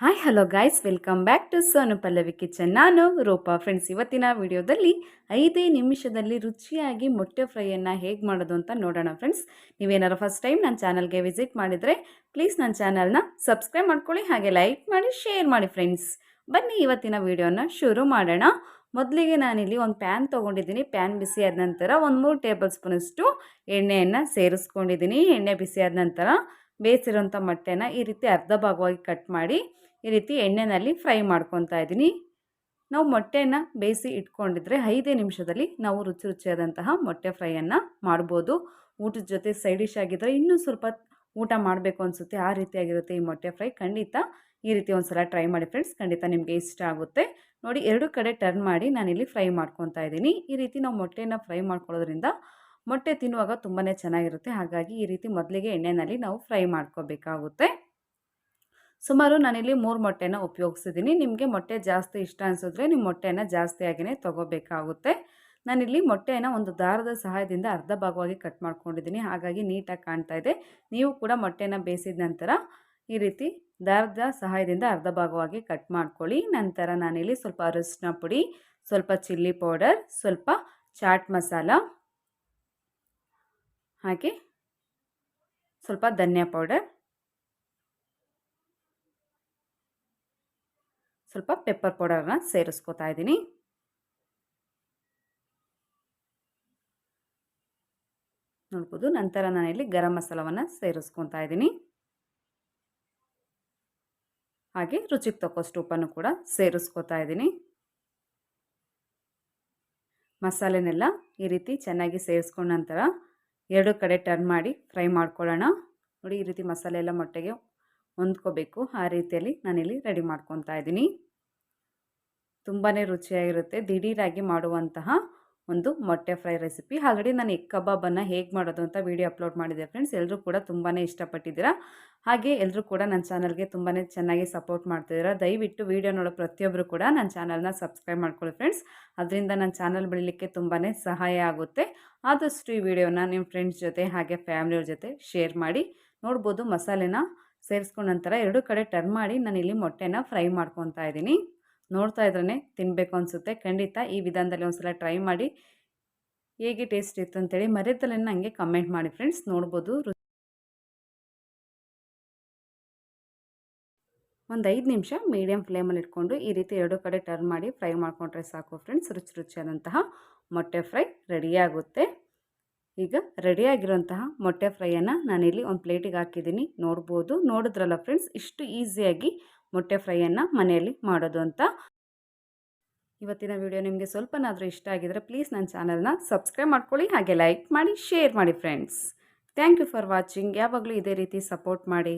Hi hello guys welcome back to Sonu Pallavi kitchen ನಾನು Roopa. Friends ಇವತ್ತಿನ ವಿಡಿಯೋದಲ್ಲಿ ಐದೇ ನಿಮಿಷದಲ್ಲಿ ರುಚಿಯಾಗಿ ಮೊಟ್ಟೆ ಫ್ರೈಯನ್ನು ಹೇಗೆ ಮಾಡೋದು ಅಂತ ನೋಡೋಣ ಫ್ರೆಂಡ್ಸ್ ನೀವೇನಾರು ಫಸ್ಟ್ ಟೈಮ್ ನನ್ನ ಚಾನಲ್ಗೆ ವಿಸಿಟ್ ಮಾಡಿದರೆ ಪ್ಲೀಸ್ ನನ್ನ ಚಾನಲ್ನ ಸಬ್ಸ್ಕ್ರೈಬ್ ಮಾಡ್ಕೊಳ್ಳಿ, ಹಾಗೆ ಲೈಕ್ ಮಾಡಿ ಶೇರ್ ಮಾಡಿ ಫ್ರೆಂಡ್ಸ್ ಬನ್ನಿ ಇವತ್ತಿನ ವಿಡಿಯೋನ ಶುರು ಮಾಡೋಣ. ಮೊದಲಿಗೆ ನಾನಿಲ್ಲಿ ಒಂದು ಪ್ಯಾನ್ ತೊಗೊಂಡಿದ್ದೀನಿ. ಪ್ಯಾನ್ ಬಿಸಿ ಆದ ನಂತರ ಒಂದು ಮೂರು ಟೇಬಲ್ ಸ್ಪೂನಷ್ಟು ಎಣ್ಣೆಯನ್ನು ಸೇರಿಸ್ಕೊಂಡಿದ್ದೀನಿ. ಎಣ್ಣೆ ಬಿಸಿಯಾದ ನಂತರ ಬೇಯಿಸಿರೋಂಥ ಮೊಟ್ಟೆನ ಈ ರೀತಿ ಅರ್ಧ ಭಾಗವಾಗಿ ಕಟ್ ಮಾಡಿ ಈ ರೀತಿ ಎಣ್ಣೆಯಲ್ಲಿ ಫ್ರೈ ಮಾಡ್ಕೊತಾ ಇದ್ದೀನಿ. ನಾವು ಮೊಟ್ಟೆನ ಬೇಯಿಸಿ ಇಟ್ಕೊಂಡಿದ್ರೆ ಐದೇ ನಿಮಿಷದಲ್ಲಿ ನಾವು ರುಚಿ ರುಚಿಯಾದಂತಹ ಮೊಟ್ಟೆ ಫ್ರೈಯನ್ನು ಮಾಡ್ಬೋದು. ಊಟದ ಜೊತೆ ಸೈಡ್ ಡಿಶ್ ಆಗಿದ್ದರೆ ಇನ್ನೂ ಸ್ವಲ್ಪ ಊಟ ಮಾಡಬೇಕು ಅನಿಸುತ್ತೆ. ಆ ರೀತಿಯಾಗಿರುತ್ತೆ ಈ ಮೊಟ್ಟೆ ಫ್ರೈ. ಖಂಡಿತ ಈ ರೀತಿ ಒಂದು ಸಲ ಟ್ರೈ ಮಾಡಿ ಫ್ರೆಂಡ್ಸ್. ಖಂಡಿತ ನಿಮಗೆ ಇಷ್ಟ ಆಗುತ್ತೆ. ನೋಡಿ, ಎರಡು ಕಡೆ ಟರ್ನ್ ಮಾಡಿ ನಾನಿಲ್ಲಿ ಫ್ರೈ ಮಾಡ್ಕೊತಾ ಇದ್ದೀನಿ. ಈ ರೀತಿ ನಾವು ಮೊಟ್ಟೆನ ಫ್ರೈ ಮಾಡ್ಕೊಳ್ಳೋದ್ರಿಂದ ಮೊಟ್ಟೆ ತಿನ್ನುವಾಗ ತುಂಬಾ ಚೆನ್ನಾಗಿರುತ್ತೆ. ಹಾಗಾಗಿ ಈ ರೀತಿ ಮೊದಲಿಗೆ ಎಣ್ಣೆಯಲ್ಲಿ ನಾವು ಫ್ರೈ ಮಾಡ್ಕೋಬೇಕಾಗುತ್ತೆ. ಸುಮಾರು ನಾನಿಲ್ಲಿ ಮೂರು ಮೊಟ್ಟೆನ ಉಪಯೋಗಿಸಿದ್ದೀನಿ. ನಿಮಗೆ ಮೊಟ್ಟೆ ಜಾಸ್ತಿ ಇಷ್ಟ ಅನಿಸಿದ್ರೆ ನಿಮ್ಮ ಮೊಟ್ಟೆನ ಜಾಸ್ತಿಯಾಗಿಯೇ ತೊಗೋಬೇಕಾಗುತ್ತೆ. ನಾನಿಲ್ಲಿ ಮೊಟ್ಟೆನ ಒಂದು ದಾರದ ಸಹಾಯದಿಂದ ಅರ್ಧ ಭಾಗವಾಗಿ ಕಟ್ ಮಾಡ್ಕೊಂಡಿದ್ದೀನಿ. ಹಾಗಾಗಿ ನೀಟಾಗಿ ಕಾಣ್ತಾ ಇದೆ. ನೀವು ಕೂಡ ಮೊಟ್ಟೆನ ಬೇಯಿಸಿದ ನಂತರ ಈ ರೀತಿ ದಾರದ ಸಹಾಯದಿಂದ ಅರ್ಧ ಭಾಗವಾಗಿ ಕಟ್ ಮಾಡ್ಕೊಳ್ಳಿ. ನಂತರ ನಾನಿಲ್ಲಿ ಸ್ವಲ್ಪ ಅರಿಶಿನ ಪುಡಿ, ಸ್ವಲ್ಪ ಚಿಲ್ಲಿ ಪೌಡರ್, ಸ್ವಲ್ಪ ಚಾಟ್ ಮಸಾಲ ಹಾಗೆ ಸ್ವಲ್ಪ ಧನಿಯಾ ಪೌಡರ್ ಸ್ವಲ್ಪ ಪೆಪ್ಪರ್ ಪೌಡರನ್ನು ಸೇರಿಸ್ಕೋತಾ ಇದ್ದೀನಿ. ನೋಡ್ಬೋದು ನಂತರ ನಾನು ಇಲ್ಲಿ ಗರಂ ಮಸಾಲವನ್ನು ಸೇರಿಸ್ಕೊತಾ ಇದ್ದೀನಿ. ಹಾಗೆ ರುಚಿಗೆ ತಕ್ಕಷ್ಟು ಉಪ್ಪನ್ನು ಕೂಡ ಸೇರಿಸ್ಕೋತಾ ಇದ್ದೀನಿ. ಮಸಾಲೆನೆಲ್ಲ ಈ ರೀತಿ ಚೆನ್ನಾಗಿ ಸೇರಿಸ್ಕೊಂಡ ನಂತರ ಎರಡು ಕಡೆ ಟರ್ನ್ ಮಾಡಿ ಫ್ರೈ ಮಾಡ್ಕೊಳ್ಳೋಣ. ನೋಡಿ ಈ ರೀತಿ ಮಸಾಲೆ ಎಲ್ಲ ಮೊಟ್ಟೆಗೆ ಹೊಂದ್ಕೋಬೇಕು. ಆ ರೀತಿಯಲ್ಲಿ ನಾನಿಲ್ಲಿ ರೆಡಿ ಮಾಡ್ಕೊತಾ ಇದ್ದೀನಿ. ತುಂಬಾ ರುಚಿಯಾಗಿರುತ್ತೆ. ದಿಢೀರಾಗಿ ಮಾಡುವಂತಹ ಒಂದು ಮೊಟ್ಟೆ ಫ್ರೈ ರೆಸಿಪಿ. ಆಲ್ರೆಡಿ ನಾನು ಎಗ್ ಕಬಾಬನ್ನು ಹೇಗೆ ಮಾಡೋದು ಅಂತ ವೀಡಿಯೋ ಅಪ್ಲೋಡ್ ಮಾಡಿದೆ ಫ್ರೆಂಡ್ಸ್. ಎಲ್ಲರೂ ಕೂಡ ತುಂಬಾ ಇಷ್ಟಪಟ್ಟಿದ್ದೀರಾ? ಹಾಗೆ ಎಲ್ಲರೂ ಕೂಡ ನನ್ನ ಚಾನಲ್ಗೆ ತುಂಬಾ ಚೆನ್ನಾಗಿ ಸಪೋರ್ಟ್ ಮಾಡ್ತಿದ್ದೀರಾ? ದಯವಿಟ್ಟು ವೀಡಿಯೋ ನೋಡೋ ಪ್ರತಿಯೊಬ್ಬರು ಕೂಡ ನನ್ನ ಚಾನಲ್ನ ಸಬ್ಸ್ಕ್ರೈಬ್ ಮಾಡ್ಕೊಳ್ಳಿ ಫ್ರೆಂಡ್ಸ್. ಅದರಿಂದ ನನ್ನ ಚಾನಲ್ ಬೆಳಿಲಿಕ್ಕೆ ತುಂಬಾ ಸಹಾಯ ಆಗುತ್ತೆ. ಆದಷ್ಟು ಈ ವಿಡಿಯೋನ ನಿಮ್ಮ ಫ್ರೆಂಡ್ಸ್ ಜೊತೆ ಹಾಗೆ ಫ್ಯಾಮಿಲಿಯವ್ರ ಜೊತೆ ಶೇರ್ ಮಾಡಿ, ನೋಡ್ಬೋದು ಮಸಾಲೆನ ಸೇರಿಸ್ಕೊಂಡ ನಂತರ ಎರಡು ಕಡೆ ಟರ್ನ್ ಮಾಡಿ ನಾನು ಇಲ್ಲಿ ಮೊಟ್ಟೆನ ಫ್ರೈ ಮಾಡ್ಕೊತಾ ಇದ್ದೀನಿ. ನೋಡ್ತಾ ಇದ್ರೇ ತಿನ್ನಬೇಕು ಅನಿಸುತ್ತೆ. ಖಂಡಿತ ಈ ವಿಧಾನದಲ್ಲಿ ಒಂದ್ಸಲ ಟ್ರೈ ಮಾಡಿ. ಹೇಗೆ ಟೇಸ್ಟ್ ಇತ್ತು ಅಂತೇಳಿ ಮರೆತಲ್ಲೇ ನನಗೆ ಕಮೆಂಟ್ ಮಾಡಿ ಫ್ರೆಂಡ್ಸ್ ನೋಡ್ಬೋದು. ಒಂದು ಐದು ನಿಮಿಷ ಮೀಡಿಯಮ್ ಫ್ಲೇಮಲ್ಲಿ ಇಟ್ಕೊಂಡು ಈ ರೀತಿ ಎರಡು ಕಡೆ ಟರ್ನ್ ಮಾಡಿ ಫ್ರೈ ಮಾಡಿಕೊಂಡ್ರೆ ಸಾಕು ಫ್ರೆಂಡ್ಸ್ ರುಚಿ ರುಚಿಯಾದಂತಹ ಮೊಟ್ಟೆ ಫ್ರೈ ರೆಡಿಯಾಗುತ್ತೆ ಈಗ ರೆಡಿಯಾಗಿರುವಂತಹ ಮೊಟ್ಟೆ ಫ್ರೈಯನ್ನು ನಾನಿಲ್ಲಿ ಒಂದು ಪ್ಲೇಟಿಗೆ ಹಾಕಿದ್ದೀನಿ. ನೋಡ್ಬೋದು. ನೋಡಿದ್ರಲ್ಲ ಫ್ರೆಂಡ್ಸ್ ಇಷ್ಟು ಈಸಿಯಾಗಿ ಮೊಟ್ಟೆ ಫ್ರೈಯನ್ನು ಮನೆಯಲ್ಲಿ ಮಾಡೋದು ಅಂತ. ಇವತ್ತಿನ ವಿಡಿಯೋ ನಿಮಗೆ ಸ್ವಲ್ಪನಾದರೂ ಇಷ್ಟ ಆಗಿದರೆ ಪ್ಲೀಸ್ ನನ್ನ ಚಾನಲ್ನ ಸಬ್ಸ್ಕ್ರೈಬ್ ಮಾಡ್ಕೊಳ್ಳಿ, ಹಾಗೆ ಲೈಕ್ ಮಾಡಿ, ಶೇರ್ ಮಾಡಿ friends. Thank you for watching. ಯಾವಾಗಲೂ ಇದೇ ರೀತಿ ಸಪೋರ್ಟ್ ಮಾಡಿ.